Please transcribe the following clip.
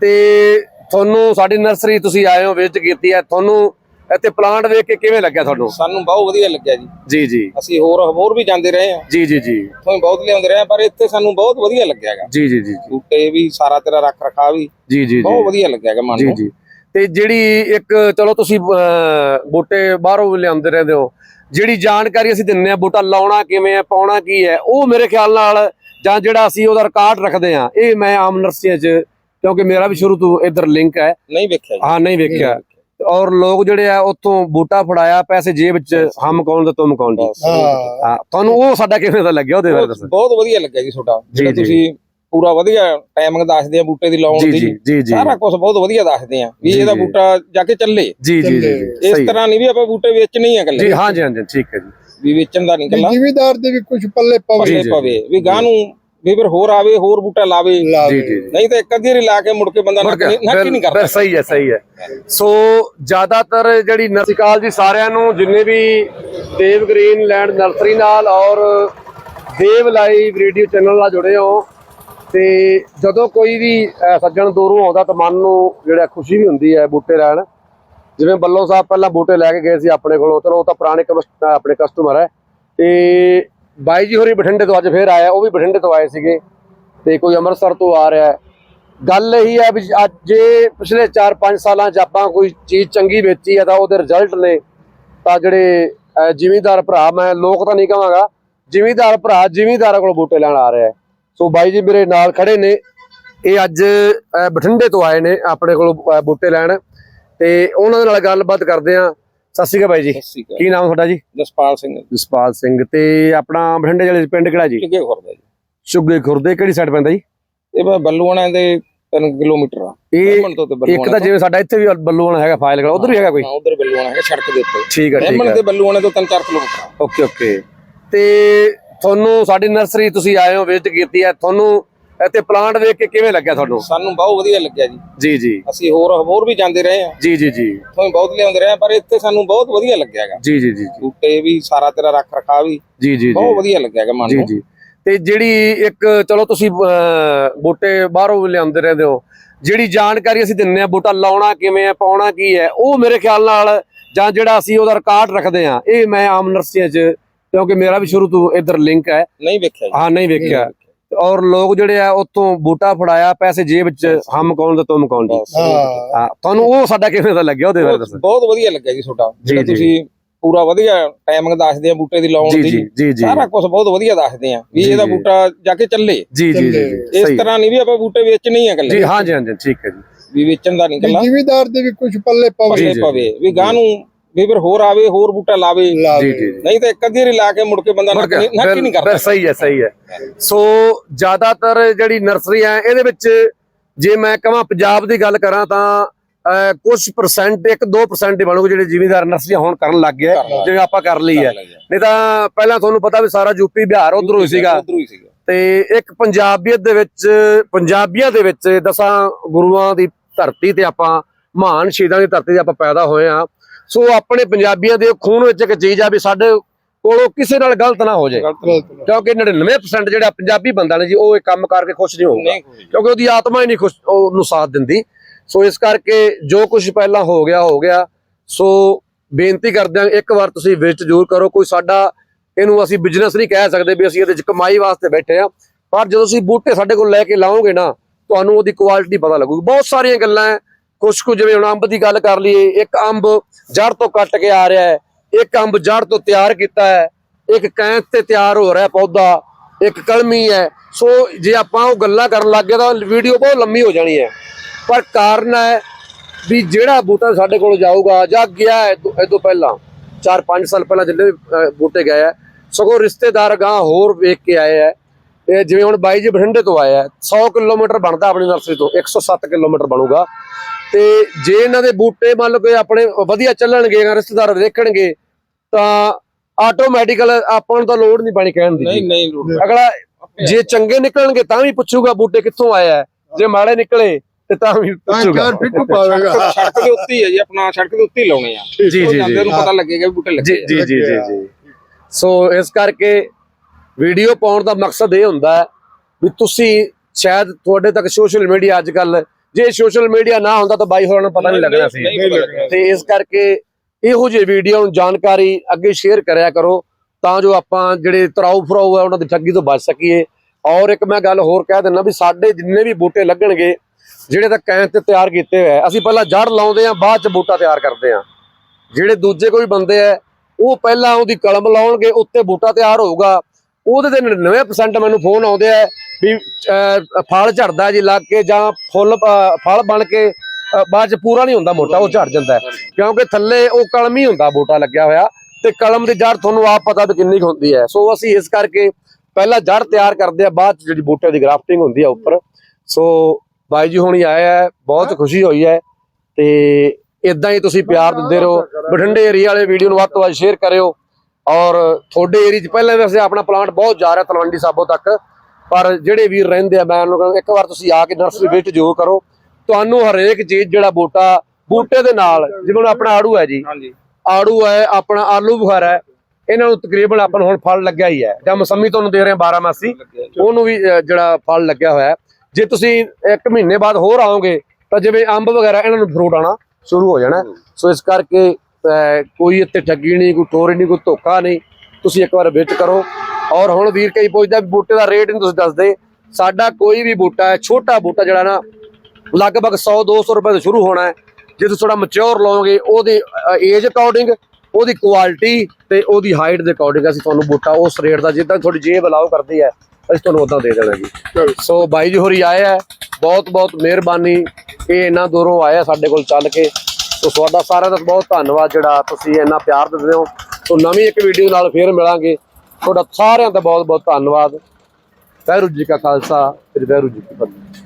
ਤੇ ਤੁਹਾਨੂੰ ਸਾਡੀ ਨਰਸਰੀ ਤੁਸੀਂ ਆਏ ਹੋ ਵਿਜ਼ਿਟ ਕੀਤੀ ਹੈ। ਤੁਹਾਨੂੰ ਇੱਥੇ ਪਲਾਂਟ ਵੇਖ ਕੇ ਕਿਵੇਂ ਲੱਗਿਆ ਤੁਹਾਨੂੰ? ਸਾਨੂੰ ਬਹੁਤ ਵਧੀਆ ਲੱਗਿਆ ਜੀ। ਜੀ ਜੀ। ਅਸੀਂ ਹੋਰ ਹੋਰ ਵੀ ਜਾਂਦੇ ਰਹੇ ਹਾਂ। ਜੀ ਜੀ ਜੀ। ਵੀ ਬਹੁਤ ਲਿਆਉਂਦੇ ਰਹੇ ਹਾਂ, ਪਰ ਇੱਥੇ ਸਾਨੂੰ ਬਹੁਤ ਵਧੀਆ ਲੱਗਿਆ ਹੈਗਾ। ਜੀ ਜੀ ਜੀ ਬੂਟੇ ਵੀ ਸਾਰਾ ਤੇਰਾ ਰੱਖ ਰਖਾ ਵੀ ਜੀ ਜੀ ਬਹੁਤ ਵਧੀਆ ਲੱਗਿਆ ਹੈਗਾ ਮਨ ਜੀ ਨੂੰ। ਜੀ। ਤੇ ਜਿਹੜੀ ਇੱਕ ਚਲੋ ਤੁਸੀਂ ਬੂਟੇ ਬਾਹਰੋਂ ਲਿਆਉਂਦੇ ਰਹਿੰਦੇ ਹੋ। ਜਿਹੜੀ ਜਾਣਕਾਰੀ ਅਸੀਂ ਦਿੰਨੇ ਆ ਬੂਟਾ ਲਾਉਣਾ ਕਿਵੇਂ ਹੈ ਪਾਉਣਾ ਕੀ ਹੈ ਉਹ ਮੇਰੇ ਖਿਆਲ ਨਾਲ ਜਾਂ ਜਿਹੜਾ ਅਸੀਂ ਉਹਦਾ ਰਿਕਾਰਡ ਰੱਖਦੇ ਆ ਇਹ ਮੈਂ ਆਮ ਨਰਸੀਆਂ 'ਚ ਕਿਉਂਕਿ ਮੇਰਾ ਵੀ ਸ਼ੁਰੂ ਤੋਂ ਇਧਰ ਲਿੰਕ ਹੈ। ਨਹੀਂ ਵੇਖਿਆ ਜੀ। ਹਾਂ ਨਹੀਂ ਵੇਖਿਆ। ਔਰ ਲੋਕ ਜਿਹੜੇ ਆ ਉੱਥੋਂ ਬੂਟਾ ਫੜਾਇਆ ਪੈਸੇ ਜੇਬ 'ਚ ਹਮ ਕੌਣ ਤੇ ਤੁਮ ਕੌਣ ਜੀ? ਬਸ। ਹਾਂ। ਤੁਹਾਨੂੰ ਉਹ ਸਾਡਾ ਕਿਵੇਂ ਦਾ ਲੱਗਿਆ ਉਹਦੇ ਬਾਰੇ ਦੱਸੋ। ਬਹੁਤ ਵਧੀਆ ਲੱਗਿਆ ਜੀ ਤੁਹਾਡਾ। ਜੀ, ਜਿਹੜਾ ਜੀ। ਤੁਸੀਂ ਪੂਰਾ ਵਧੀਆ ਟਾਈਮਿੰਗ ਦੱਸਦੇ ਆ ਬੂਟੇ ਦੀ ਲਾਉਣ ਜੀ ਦੀ। ਜੀ ਜੀ ਜੀ। ਸਾਰਾ ਕੁਝ ਬਹੁਤ ਵਧੀਆ ਦੱਸਦੇ ਆ ਵੀ ਜੀ, ਇਹਦਾ ਜੀ। ਬੂਟਾ ਜਾ ਕੇ ਚੱਲੇ। ਜੀ ਜੀ ਜੀ ਇਸ ਤਰ੍ਹਾਂ ਨਹੀਂ ਵੀ ਆਪਾਂ ਬੂਟੇ ਵੇਚਣੇ ਹੀ ਆ ਜੀ ਇਕੱਲੇ ਹਾਂ ਜੀ ਹਾਂ ਜੀ ਠੀਕ ਹੈ ਜੀ। ਵੀ ਵੇਚਣ ਦਾ ਨਹੀਂ ਇਕੱਲਾ। ਜ਼ਿਮੀਦਾਰ ਦੇ ਵੀ ਕੁਝ ਪੱਲੇ ਪਵੇ। ਪੱਲੇ ਜੀ। ਪਵੇ। ਵੀ ਗਾਂ ਨੂੰ ਵੀ ਫਿਰ ਹੋਰ ਆਵੇ ਹੋਰ ਬੂਟਾ ਲਾਵੇ। ਨਹੀਂ ਤਾਂ ਇੱਕ ਅੱਧੀ ਵਾਰੀ ਲਾ ਕੇ ਮੁੜ ਕੇ ਬੰਦਾ ਨੱਕ ਨਹੀਂ ਕਰਦਾ। ਸਹੀ ਹੈ ਸਹੀ ਹੈ। ਸੋ ਜ਼ਿਆਦਾਤਰ ਜਿਹੜੀ ਨਰਸਿਕਾਲ ਜੀ ਸਾਰਿਆਂ ਨੂੰ ਜਿੰਨੇ ਵੀ ਦੇਵ ਗ੍ਰੀਨ ਲੈਂਡ ਨਰਸਰੀ ਨਾਲ ਔਰ ਦੇਵ ਲਾਈਵ ਰੇਡੀਓ ਚੈਨਲ ਨਾਲ ਜੁੜੇ ਹੋ ਤੇ ਜਦੋਂ ਕੋਈ ਵੀ ਸੱਜਣ ਦੂਰੋਂ ਆਉਂਦਾ ਤਾਂ ਮਨ ਨੂੰ ਜਿਹੜਾ ਖੁਸ਼ੀ ਵੀ ਹੁੰਦੀ ਹੈ ਬੂਟੇ ਲੈਣ। ਜਿਵੇਂ ਬੱਲੋ ਸਾਹਿਬ ਪਹਿਲਾਂ ਬੂਟੇ ਲੈ ਕੇ ਗਏ ਸੀ ਆਪਣੇ ਕੋਲੋਂ ਚਲੋ ਉਹ ਤਾਂ ਪੁਰਾਣੇ ਆਪਣੇ ਕਸਟਮਰ ਹੈ। ਤੇ ਬਾਈ ਜੀ ਹੋਰੀ ਬਠਿੰਡੇ ਤੋਂ ਅੱਜ ਫੇਰ ਆਇਆ, ਉਹ ਵੀ ਬਠਿੰਡੇ ਤੋਂ ਆਏ ਸੀਗੇ ਤੇ ਕੋਈ ਅੰਮ੍ਰਿਤਸਰ ਤੋਂ ਆ ਰਿਹਾ ਗੱਲ ਇਹੀ ਹੈ ਵੀ ਅੱਜ ਜੇ ਪਿਛਲੇ 4-5 ਸਾਲਾਂ 'ਚ ਆਪਾਂ ਕੋਈ ਚੀਜ਼ ਚੰਗੀ ਵੇਚੀ ਹੈ ਤਾਂ ਉਹਦੇ ਰਿਜ਼ਲਟ ਨੇ। ਤਾਂ ਜਿਹੜੇ ਜ਼ਿਮੀਂਦਾਰ ਭਰਾ, ਮੈਂ ਲੋਕ ਤਾਂ ਨਹੀਂ ਕਹਾਂਗਾ, ਜ਼ਿਮੀਂਦਾਰ ਭਰਾ ਜ਼ਿਮੀਂਦਾਰਾਂ ਕੋਲ ਬੂਟੇ ਲੈਣ ਆ ਰਿਹਾ ਸੋ ਬਾਈ ਜੀ ਮੇਰੇ ਨਾਲ ਖੜੇ ਨੇ। ਇਹ ਅੱਜ ਬਠਿੰਡੇ ਤੋਂ ਆਏ ਨੇ ਆਪਣੇ ਕੋਲ ਬੂਟੇ ਲੈਣ। ਤੇ ਉਹਨਾਂ ਦੇ ਨਾਲ ਗੱਲਬਾਤ ਕਰਦੇ ਆ ਸਤਿ ਸ਼੍ਰੀ ਅਕਾਲ ਬਾਈ ਜੀ। ਕਾ ਕੀ ਨਾਮ ਤੁਹਾਡਾ ਜੀ? ਜਸਪਾਲ ਸਿੰਘ। ਜਸਪਾਲ ਸਿੰਘ ਤੇ ਆਪਣਾ ਬਠਿੰਡੇ ਜਿਹੜੇ ਪਿੰਡ ਕਿਹੜਾ ਜੀ? ਕਿੱਗੇ ਖੁਰਦਾ ਜੀ। ਚੁੱਗੇ ਖੁਰਦੇ ਕਿਹੜੀ ਸਾਈਡ ਪੈਂਦਾ ਜੀ? ਇਹ ਬਸ ਬੱਲੂਆਣਾ ਦੇ 3 ਕਿਲੋਮੀਟਰ ਆ। ਇਹ ਹੈਮਨ ਤੋਂ ਤੇ ਇੱਕ ਤਾਂ ਜਿਵੇਂ ਸਾਡਾ ਇੱਥੇ ਵੀ ਬੱਲੂਆਣਾ ਹੈਗਾ ਕੋਲ ਉਧਰ ਵੀ ਹੈਗਾ ਕੋਈ? ਉਧਰ ਬੱਲੂਆਣਾ ਹੈਗਾ ਸੜਕ ਦੇ ਉੱਤੇ। ਠੀਕ ਹੈ ਠੀਕ ਹੈਮਨ ਹੈ ਤੇ ਬੱਲੂਆਣੇ ਤੋਂ 3-4 ਕਿਲੋਮੀਟਰ ਆ। Okay okay. ਤੇ ਤੁਹਾਨੂੰ ਸਾਡੀ ਨਰਸਰੀ ਤੁਸੀਂ ਆਏ ਹੋ ਵਿਜ਼ਿਟ ਕੀਤੀ ਹੈ। ਤੁਹਾਨੂੰ ਇੱਥੇ ਪਲਾਂਟ ਵੇਖ ਕੇ ਕਿਵੇਂ ਲੱਗਿਆ ਤੁਹਾਨੂੰ ਸਾਨੂੰ ਬਹੁਤ ਵਧੀਆ ਲੱਗਿਆ ਜੀ। ਜੀ ਜੀ। ਅਸੀਂ ਹੋਰ ਹੋਰ ਵੀ ਜਾਂਦੇ ਰਹੇ ਹਾਂ। ਜੀ ਜੀ ਜੀ। ਵੀ ਬਹੁਤ ਲਿਆਉਂਦੇ ਰਹੇ ਪਰ ਇੱਥੇ ਸਾਨੂੰ ਬਹੁਤ ਵਧੀਆ ਲੱਗਿਆ ਹੈਗਾ। ਜੀ ਜੀ ਜੀ ਬੂਟੇ ਵੀ ਸਾਰਾ ਤੇਰਾ ਰੱਖ ਰਖਾ ਵੀ ਜੀ ਜੀ ਬਹੁਤ ਵਧੀਆ ਲੱਗਿਆ ਹੈਗਾ ਮਨ ਜੀ ਨੂੰ। ਜੀ। ਤੇ ਜਿਹੜੀ ਇੱਕ ਚਲੋ ਤੁਸੀਂ ਬੂਟੇ ਬਾਹਰੋਂ ਲਿਆਉਂਦੇ ਰਹਿੰਦੇ ਹੋ। ਜਿਹੜੀ ਜਾਣਕਾਰੀ ਅਸੀਂ ਦਿੰਨੇ ਆ ਬੂਟਾ ਲਾਉਣਾ ਕਿਵੇਂ ਹੈ ਪਾਉਣਾ ਕੀ ਹੈ ਉਹ ਮੇਰੇ ਖਿਆਲ ਨਾਲ ਜਾਂ ਜਿਹੜਾ ਅਸੀਂ ਉਹਦਾ ਰਿਕਾਰਡ ਰੱਖਦੇ ਆ ਇਹ ਮੈਂ ਆਮ ਨਰਸੀਆਂ 'ਚ ਕਿਉਂਕਿ ਮੇਰਾ ਵੀ ਸ਼ੁਰੂ ਤੋਂ ਇਧਰ ਲਿੰਕ ਹੈ। ਨਹੀਂ ਵੇਖਿਆ ਹਾਂ ਨਹੀਂ ਵੇਖਿਆ। ਔਰ ਲੋਕ ਜਿਹੜੇ ਆ ਉੱਥੋਂ ਬੂਟਾ ਫੜਾਇਆ ਪੈਸੇ ਜੇਬ 'ਚ ਹਮ ਕੌਣ ਤੇ ਤੁਮ ਕੌਣ ਜੀ। ਹਾਂ। ਤੁਹਾਨੂੰ ਉਹ ਸਾਡਾ ਕਿਵੇਂ ਦਾ ਲੱਗਿਆ ਉਹਦੇ ਬਾਰੇ ਦੱਸੋ। ਬਹੁਤ ਵਧੀਆ ਲੱਗਿਆ ਜੀ ਤੁਹਾਡਾ। ਜੀ, ਜਿਹੜਾ ਜੀ। ਤੁਸੀਂ ਪੂਰਾ ਵਧੀਆ ਟਾਈਮਿੰਗ ਦੱਸਦੇ ਆ ਬੂਟੇ ਦੀ ਲਾਉਣ ਜੀ ਦੀ। ਜੀ ਜੀ ਜੀ। ਸਾਰਾ ਕੁਝ ਬਹੁਤ ਵਧੀਆ ਦੱਸਦੇ ਆ ਵੀ ਜੀ, ਇਹਦਾ ਜੀ। ਬੂਟਾ ਜਾ ਕੇ ਚੱਲੇ। ਜੀ ਜੀ ਜੀ ਜੀ, ਇਸ ਤਰ੍ਹਾਂ ਨਹੀਂ ਵੀ ਆਪਾਂ ਬੂਟੇ ਵੇਚਣੇ ਆ ਜੀ ਇਕੱਲੇ। ਹਾਂ ਜੀ ਹਾਂ ਜੀ ਠੀਕ ਹੈ ਜੀ। ਵੀ ਵੇਚਣ ਦਾ ਨਹੀਂ ਇਕੱਲਾ। ਜ਼ਿਮੀਦਾਰ ਦੇ ਵੀ ਕੁਝ ਪੱਲੇ ਪਵੇ। ਜੀ। ਪਵੇ। ਵੀ ਗਾਂ ਨੂੰ ਵੀ ਫਿਰ ਹੋਰ ਆਵੇ ਹੋਰ ਬੂਟਾ ਲਾਵੇ। ਜੀ ਜੀ ਜੀ। ਨਹੀਂ ਤਾਂ ਇੱਕ ਅੱਧੀ ਵਾਰੀ ਲਾ ਕੇ ਮੁੜ ਕੇ ਬੰਦਾ ਮੁੜ ਨੱਕ ਕੇ। ਨਹੀਂ ਨੱਕ ਹੀ ਨਹੀਂ ਫਿਰ- ਕਰਦਾ। ਫਿਰ ਸਹੀ ਹੈ ਸਹੀ ਹੈ। ਸੋ ਜ਼ਿਆਦਾਤਰ ਜਿਹੜੀ ਨਰਸਰੀ ਹੈ ਇਹਦੇ ਵਿੱਚ ਜੇ ਮੈਂ ਕਹਾਂ ਪੰਜਾਬ ਦੀ ਗੱਲ ਕਰਾਂ ਤਾਂ ਅਹ, ਕੁਝ ਪਰਸੈਂਟ 1-2% ਹੀ ਬਣੂਗੇ ਜਿਹੜੇ ਜ਼ਿਮੀਂਦਾਰ ਨਰਸਰੀਆਂ ਹੁਣ ਕਰਨ ਲੱਗ ਗਏ ਕਰਨ ਲੱਗ ਜਿਵੇਂ ਆਪਾਂ ਕਰ ਲਈ ਹੈ। ਨਹੀਂ ਤਾਂ ਪਹਿਲਾਂ ਤੁਹਾਨੂੰ ਪਤਾ ਵੀ ਸਾਰਾ ਯੂਪੀ ਬਿਹਾਰ ਉਧਰੋਂ ਹੀ ਸੀਗਾ। ਉੱਧਰੋਂ ਹੀ ਸੀਗਾ। ਤੇ ਇੱਕ ਪੰਜਾਬੀਅਤ ਦੇ ਵਿੱਚ ਪੰਜਾਬੀਆਂ ਦੇ ਵਿੱਚ ਦਸਾਂ ਗੁਰੂਆਂ ਦੀ ਧਰਤੀ ਤੇ ਆਪਾਂ ਮਹਾਨ ਸ਼ਹੀਦਾਂ ਦੀ ਧਰਤੀ ਤੇ ਆਪਾਂ ਪੈਦਾ ਹੋਏ ਆ ਸੋ ਆਪਣੇ ਪੰਜਾਬੀਆਂ ਦੇ ਖੂਨ ਵਿੱਚ ਇੱਕ ਚੀਜ਼ ਆ ਵੀ ਸਾਡੇ ਕੋਲੋਂ ਕਿਸੇ ਨਾਲ ਗਲਤ ਨਾ ਹੋ ਜਾਏ। ਕਿਉਂਕਿ 99% ਜਿਹੜਾ ਪੰਜਾਬੀ ਬੰਦਾ ਨੇ ਜੀ ਉਹ ਇਹ ਕੰਮ ਕਰਕੇ ਖੁਸ਼ ਨਹੀਂ ਹੋਊਗਾ। ਕਿਉਂਕਿ ਉਹਦੀ ਆਤਮਾ ਹੀ ਨਹੀਂ ਖੁਸ਼ ਉਹਨੂੰ ਸਾਥ ਦਿੰਦੀ। ਸੋ ਇਸ ਕਰਕੇ ਜੋ ਕੁਝ ਪਹਿਲਾਂ ਹੋ ਗਿਆ ਹੋ ਗਿਆ। ਸੋ ਬੇਨਤੀ ਕਰਦੇ ਹਾਂ ਇੱਕ ਵਾਰ ਤੁਸੀਂ ਵਿਜ਼ਿਟ ਜ਼ਰੂਰ ਕਰੋ। ਕੋਈ ਸਾਡਾ ਇਹਨੂੰ ਅਸੀਂ ਬਿਜ਼ਨਸ ਨਹੀਂ ਕਹਿ ਸਕਦੇ ਵੀ ਅਸੀਂ ਇਹਦੇ ਚ ਕਮਾਈ ਵਾਸਤੇ ਬੈਠੇ ਆ ਪਰ ਜਦੋਂ ਤੁਸੀਂ ਬੂਟੇ ਸਾਡੇ ਕੋਲ ਲੈ ਕੇ ਲਾਓਗੇ ਨਾ ਤੁਹਾਨੂੰ ਉਹਦੀ ਕੁਆਲਿਟੀ ਪਤਾ ਲੱਗੂਗੀ। ਬਹੁਤ ਸਾਰੀਆਂ ਗੱਲਾਂ ਹੈ। ਕੁਝ ਕੁ ਜਿਵੇਂ ਹੁਣ ਅੰਬ ਦੀ ਗੱਲ ਕਰ ਲਈਏ, ਇੱਕ ਅੰਬ ਜੜ ਤੋਂ ਕੱਟ ਕੇ ਆ ਰਿਹਾ ਹੈ, ਇੱਕ ਅੰਬ ਜੜ ਤੋਂ ਤਿਆਰ ਕੀਤਾ ਹੈ, ਇੱਕ ਕੈਂਤ ਤੇ ਤਿਆਰ ਹੋ ਰਿਹਾ ਪੌਦਾ, ਇੱਕ ਕਲਮੀ ਹੈ। ਸੋ ਜੇ ਆਪਾਂ ਉਹ ਗੱਲਾਂ ਕਰਨ ਲੱਗ ਗਏ ਤਾਂ ਵੀਡੀਓ ਬਹੁਤ ਲੰਮੀ ਹੋ ਜਾਣੀ ਹੈ। ਪਰ ਕਾਰਨ ਹੈ ਵੀ ਜਿਹੜਾ ਬੂਟਾ ਸਾਡੇ ਕੋਲ ਜਾਊਗਾ, ਜਾਂ ਗਿਆ ਹੈ ਇਹ ਤੋਂ ਪਹਿਲਾਂ 4-5 ਸਾਲ ਪਹਿਲਾਂ ਜਿੰਨੇ ਬੂਟੇ ਗਏ ਆ ਸਗੋਂ ਰਿਸ਼ਤੇਦਾਰ ਗਾਂ ਹੋਰ ਵੇਖ ਕੇ ਆਏ ਆ ਇਹ ਜਿਵੇਂ ਹੁਣ ਬਾਈ ਜੀ ਬਠਿੰਡੇ ਤੋਂ ਆਏ ਆ 100 ਕਿਲੋਮੀਟਰ ਬਣਦਾ ਆਪਣੀ ਨਰਸਰੀ ਤੋਂ 107 ਕਿਲੋਮੀਟਰ ਬਣੂਗਾ। ਤੇ ਜੇ ਇਹਨਾਂ ਦੇ ਬੂਟੇ ਮੰਨ ਲਓ ਕਿ ਆਪਣੇ ਵਧੀਆ ਚੱਲਣਗੇ ਜਾਂ ਰਿਸ਼ਤੇਦਾਰ ਦੇਖਣਗੇ ਤਾਂ ਆਟੋਮੈਟਿਕਲ ਆਪਾਂ ਨੂੰ ਤਾਂ ਲੋੜ ਨਹੀਂ ਪੈਣੀ ਕਹਿਣ ਦੀ ਨਹੀਂ। ਨਹੀਂ ਲੋੜ ਅਗਲਾ ਜੇ ਚੰਗੇ ਨਿਕਲਣਗੇ ਤਾਂ ਵੀ ਪੁੱਛੂਗਾ ਬੂਟੇ ਕਿੱਥੋਂ ਆਇਆ ਹੈ। ਜੇ ਮਾੜੇ ਨਿਕਲੇ ਤੇ ਤਾਂ ਵੀ ਪੁੱਛੂਗਾ। ਚਾਰ ਫਿੱਟੂ ਪਾਵੇਗਾ ਸੜਕ ਦੇ ਉੱਤੇ ਹੀ ਹੈ ਜੀ ਆਪਣਾ ਸੜਕ ਦੇ ਉੱਤੇ ਹੀ ਲਾਉਣੇ ਆ। ਜੀ ਜੀ ਜੀ। ਨੂੰ ਪਤਾ ਲੱਗੇਗਾ ਵੀ ਬੂਟੇ ਜੀ ਲੱਗੇ। ਜੀ ਜੀ ਜੀ ਜੀ। ਸੋ ਇਸ ਕਰਕੇ ਵੀਡੀਓ ਪਾਉਣ ਦਾ ਮਕਸਦ ਇਹ ਹੁੰਦਾ ਹੈ ਵੀ ਤੁਸੀਂ ਸ਼ਾਇਦ ਤੁਹਾਡੇ ਤੱਕ ਸੋਸ਼ਲ ਮੀਡੀਆ ਅੱਜ ਕੱਲ ਜੇ ਸੋਸ਼ਲ ਮੀਡੀਆ ਨਾ ਹੁੰਦਾ ਤਾਂ ਬਾਈ ਹੋਰਾਂ ਨੂੰ ਪਤਾ ਨਹੀਂ ਲੱਗਣਾ ਸੀ। ਤੇ ਇਸ ਕਰਕੇ ਇਹੋ ਜਿਹੇ ਵੀਡੀਓ ਨੂੰ ਜਾਣਕਾਰੀ ਅੱਗੇ ਸ਼ੇਅਰ ਕਰਿਆ ਕਰੋ ਤਾਂ ਜੋ ਆਪਾਂ ਜਿਹੜੇ ਤਰਾਉ ਫਰਾਉ ਹੈ ਉਹਨਾਂ ਦੀ ਠੱਗੀ ਤੋਂ ਬਚ ਸਕੀਏ। ਔਰ ਇੱਕ ਮੈਂ ਗੱਲ ਹੋਰ ਕਹਿ ਦਿੰਦਾ ਵੀ ਸਾਡੇ ਜਿੰਨੇ ਵੀ ਬੂਟੇ ਲੱਗਣਗੇ ਜਿਹੜੇ ਤਾਂ ਕੈਂਪ ਤੇ ਤਿਆਰ ਕੀਤੇ ਹੋਏ ਆ ਅਸੀਂ ਪਹਿਲਾਂ ਜੜ ਲਾਉਂਦੇ ਆ ਬਾਅਦ ਚ ਬੂਟਾ ਤਿਆਰ ਕਰਦੇ ਆ। ਜਿਹੜੇ ਦੂਜੇ ਕੋਈ ਬੰਦੇ ਆ ਉਹ ਪਹਿਲਾਂ ਉਹਦੀ ਕਲਮ ਲਾਉਣਗੇ ਉੱਤੇ ਬੂਟਾ ਤਿਆਰ ਹੋਊਗਾ ਉਹਦੇ ਤੇ 99% ਮੈਨੂੰ ਫੋਨ ਆਉਂਦੇ ਆ ਵੀ ਫਲ ਝੜਦਾ ਜੀ ਲੱਗ ਕੇ ਜਾਂ ਫੁੱਲ ਫਲ ਬਣ ਕੇ ਬਾਅਦ ਚ ਪੂਰਾ ਨਹੀਂ ਹੁੰਦਾ ਮੋਟਾ, ਉਹ ਝੜ ਜਾਂਦਾ ਕਿਉਂਕਿ ਥੱਲੇ ਉਹ ਕਲਮ ਹੀ ਹੁੰਦਾ, ਬੂਟਾ ਲੱਗਿਆ ਹੋਇਆ। ਤੇ ਕਲਮ ਦੀ ਜੜ ਤੁਹਾਨੂੰ ਆਪ ਪਤਾ ਵੀ ਕਿੰਨੀ ਕੁ ਹੁੰਦੀ ਹੈ। ਸੋ ਅਸੀਂ ਇਸ ਕਰਕੇ ਪਹਿਲਾਂ ਜੜ ਤਿਆਰ ਕਰਦੇ ਆ, ਬਾਅਦ ਚ ਜਿਹੜੀ ਬੂਟੇ ਦੀ ਗ੍ਰਾਫਟਿੰਗ ਹੁੰਦੀ ਆ ਉੱਪਰ। ਸੋ ਬਾਈ ਜੀ ਹੁਣੀ ਆਇਆ ਆ ਬਹੁਤ ਖੁਸ਼ੀ ਹੋਈ ਹੈ। ਤੇ ਇਦਾਂ ਹੀ ਤੁਸੀਂ ਪਿਆਰ ਦਿੰਦੇ ਰਹੋ। ਬਠਿੰਡੇ ਏਰੀਆ ਵਾਲੇ ਵੀਡੀਓ ਨੂੰ ਵੱਧ ਤੋਂ ਵੱਧ ਸ਼ੇਅਰ ਕਰਿਓ। ਔਰ ਤੁਹਾਡੇ ਏਰੀਆ 'ਚ ਪਹਿਲਾਂ ਵੈਸੇ ਆਪਣਾ ਪਲਾਂਟ ਬਹੁਤ ਜਾ ਰਿਹਾ ਤਲਵੰਡੀ ਸਾਬੋ ਤੱਕ ਪਰ ਜਿਹੜੇ ਵੀਰ ਰਹਿੰਦੇ ਆ ਮੈਂ ਉਹਨਾਂ ਨੂੰ ਇੱਕ ਵਾਰ ਤੁਸੀਂ ਆ ਕੇ ਨਰਸਰੀ ਵਿਜ਼ਿਟ ਜ਼ਰੂਰ ਕਰੋ। ਤੁਹਾਨੂੰ ਹਰੇਕ ਚੀਜ਼ ਜਿਹੜਾ ਬੂਟਾ ਬੂਟੇ ਦੇ ਨਾਲ ਜਿਵੇਂ ਆਪਣਾ ਆੜੂ ਹੈ ਜੀ। ਆੜੂ ਹੈ ਆਪਣਾ ਆਲੂ ਬੁਖਾਰਾ ਹੈ ਇਹਨਾਂ ਨੂੰ ਤਕਰੀਬਨ ਆਪਾਂ ਨੂੰ ਹੁਣ ਫਲ ਲੱਗਿਆ ਹੀ ਹੈ। ਜਾਂ ਮਸੰਮੀ ਤੁਹਾਨੂੰ ਦੇ ਰਹੇ ਹਾਂ 12 ਮਾਸੀ ਉਹਨੂੰ ਵੀ ਜਿਹੜਾ ਫਲ ਲੱਗਿਆ ਹੋਇਆ ਜੇ ਤੁਸੀਂ ਇੱਕ ਮਹੀਨੇ ਬਾਅਦ ਹੋਰ ਆਓਗੇ ਤਾਂ ਜਿਵੇਂ ਅੰਬ ਵਗੈਰਾ ਇਹਨਾਂ ਨੂੰ ਫਰੂਟ ਆਣਾ ਸ਼ੁਰੂ ਹੋ ਜਾਣਾ। ਸੋ ਇਸ ਕਰਕੇ ਕੋਈ ਇੱਥੇ ਠੱਗੀ ਨਹੀਂ ਕੋਈ ਟੋਰੀ ਨਹੀਂ ਕੋਈ ਧੋਖਾ ਨਹੀਂ ਤੁਸੀਂ ਇੱਕ ਵਾਰ ਵਿਜ਼ਿਟ ਕਰੋ। ਔਰ ਹੁਣ ਵੀਰ ਕਈ ਪੁੱਛਦਾ ਵੀ ਬੂਟੇ ਦਾ ਰੇਟ ਨਹੀਂ ਤੁਸੀਂ ਦੱਸਦੇ। ਸਾਡਾ ਕੋਈ ਵੀ ਬੂਟਾ ਹੈ ਛੋਟਾ ਬੂਟਾ ਜਿਹੜਾ ਨਾ ਲਗਭਗ 100 200 ਰੁਪਏ ਤੋਂ ਸ਼ੁਰੂ ਹੋਣਾ ਹੈ। ਜੇ ਤੁਸੀਂ ਥੋੜਾ ਮੈਚੁਰ ਲਓਗੇ ਉਹਦੀ ਏਜ ਅਕੋਰਡਿੰਗ ਉਹਦੀ ਕੁਆਲਿਟੀ ਤੇ ਉਹਦੀ ਹਾਈਟ ਦੇ ਅਕੋਰਡਿੰਗ ਅਸੀਂ ਤੁਹਾਨੂੰ ਬੂਟਾ ਉਸ ਰੇਟ ਦਾ ਜਿੱਦਾਂ ਤੁਹਾਡੀ ਜੇਬ ਅਲਾਉ ਕਰਦੀ ਹੈ ਅਸੀਂ ਤੁਹਾਨੂੰ ਉਦਾਂ ਦੇ ਦੇਣਾ ਜੀ। ਸੋ ਬਾਈ ਜੀ ਹੋਰੀ ਆਏ ਆ ਬਹੁਤ ਬਹੁਤ ਮਿਹਰਬਾਨੀ। ਇਹ ਇੰਨਾ ਦੂਰੋਂ ਆਏ ਆ ਸਾਡੇ ਕੋਲ ਚੱਲ ਕੇ। ਸੋ ਤੁਹਾਡਾ ਸਾਰਿਆਂ ਦਾ ਬਹੁਤ ਧੰਨਵਾਦ ਜਿਹੜਾ ਤੁਸੀਂ ਇੰਨਾ ਪਿਆਰ ਦਿੰਦੇ ਹੋ। ਸੋ ਨਵੀਂ ਇੱਕ ਵੀਡੀਓ ਨਾਲ ਫੇਰ ਮਿਲਾਂਗੇ। ਤੁਹਾਡਾ ਸਾਰਿਆਂ ਦਾ ਬਹੁਤ ਬਹੁਤ ਧੰਨਵਾਦ। ਵਾਹਿਗੁਰੂ ਜੀ ਕਾ ਖਾਲਸਾ ਤੇ ਵਾਹਿਗੁਰੂ ਜੀ ਕੀ ਫਤਿਹ।